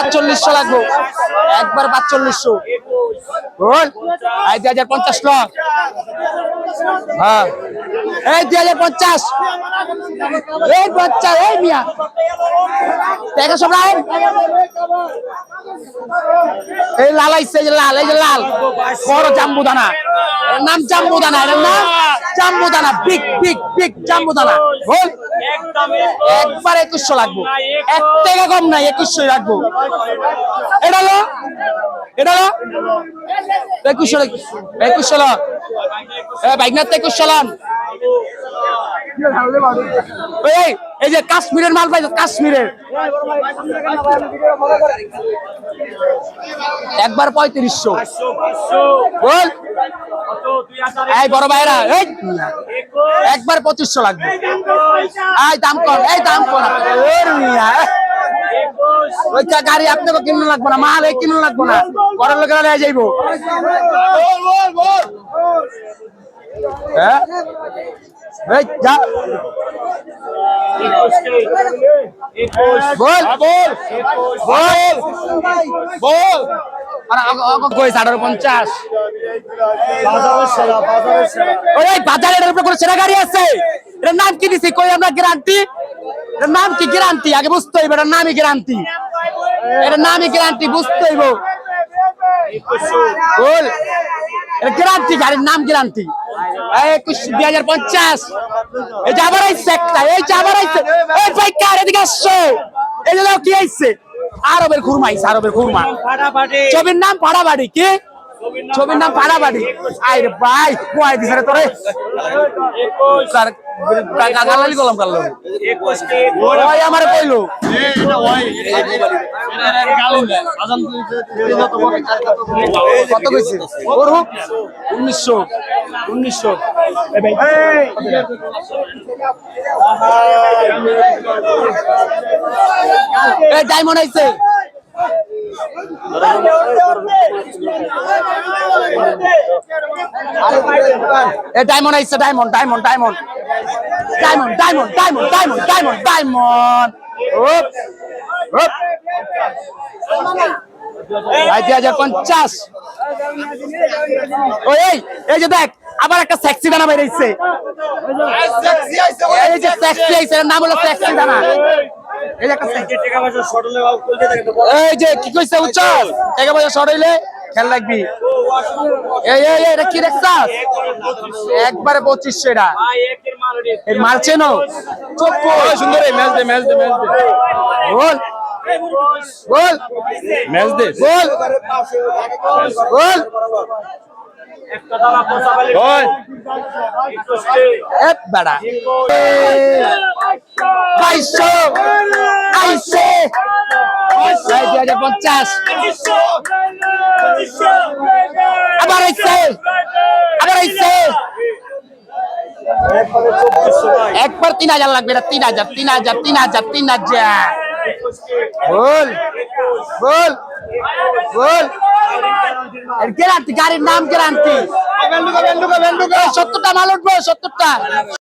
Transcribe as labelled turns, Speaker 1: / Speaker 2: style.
Speaker 1: পাঁচচল্লিশশো লাগবো। একবার পাঁচচল্লিশশো। বল। এই হাজার পঞ্চাশ ল। হ্যাঁ। এই দুই হাজার পঞ্চাশ। এই পঞ্চাশ এই মিয়া। দেখা সব এই লাল আইছে যে লাল, এই যে লাল। বড় জাম্বু দানা নাম জাম্বু দানা এর নাম জাম্বু দানা বিগ বিগ বিগ জাম্বু দানা বল। একবার একুশশো লাগবো। এক টাকা কম নাই একুশশো রাখব এটা হলো এটা হলো একুশশো একুশশো ল বাইক না একুশশো লান। এই এই যে কাশ্মীরের মাল পাইছো কাশ্মীরের। একবার পঁয়ত্রিশশো। বল। এই বড় ভাইরা এই। একবার পঁচিশশো লাগবে। এই দাম কম। এই দাম কম। ওইটা গাড়ি আপনাকে কিনতে লাগবো না মাল এই কিনতে লাগবো না। ঘরের লোকেরা নিয়ে যাইবো। হ্যাঁ? যা। বল। বল। বল। বল। নাম কি দিছি? কই আমরা গ্যারান্টি? এটার নাম কি গ্যারান্টি? আগে বুঝতে হইব এটার নামই গ্যারান্টি। এটার নামই গ্যারান্টি বুঝতে হইব। বল। এটা গ্যারান্টি গাড়ির নাম গ্যারান্টি। একুশ দুই হাজার পঞ্চাশ। এই যে আবার আইসে একটা এই যে আবার আইসে এই ভাই কার এদিকে আসছো এই কি আইসে আরবের খুরমা আইসে আরবের খুরমা। ছবির নাম পাড়াবাড়ি কি? ছবির নাম পাড়াবাড়ি। আরে ভাই কুয়াই দিছে রে তোরে? স্যার গালালি গলাম কাল ওই আমারে কইলো। কত কইছে? ওর হোক। উনিশশো। উনিশশো ডায়মন্ড আইছে। ডায়মন্ড আইছে diamond diamond diamond diamond diamond diamond diamond diamond diamond দুই হাজার পঞ্চাশ। ওই এই যে দেখ আবার একটা সেক্সি দানা বেরিয়েছে। এই যে সেক্সি আইছে। এর নাম হলো সেক্সি দানা। এই যে একটা sexy- এই যে কি কইছে উচ্চ টাকা পয়সা শর্ট হইলে খেয়াল রাখবি। এই এই এটা কি দেখছাস? একবারে পঁচিশশো এটা। এই মারছে নো চুপ কর সুন্দর ম্যাচ দে ম্যাচ দে ম্যাচ দে বল। বল। ম্যাচ দে বল। বল। বল এ বেড়া। বাইশশো আইসে পঞ্চাশ। আবার আইসে আবার একবার তিন হাজার লাগবে এটা তিন হাজার তিন হাজার তিন হাজার তিন হাজার। বল বল বল। গ্যারান্টি গাড়ির নাম গ্যারান্টি। সত্তরটা মাল উঠবো সত্তরটা।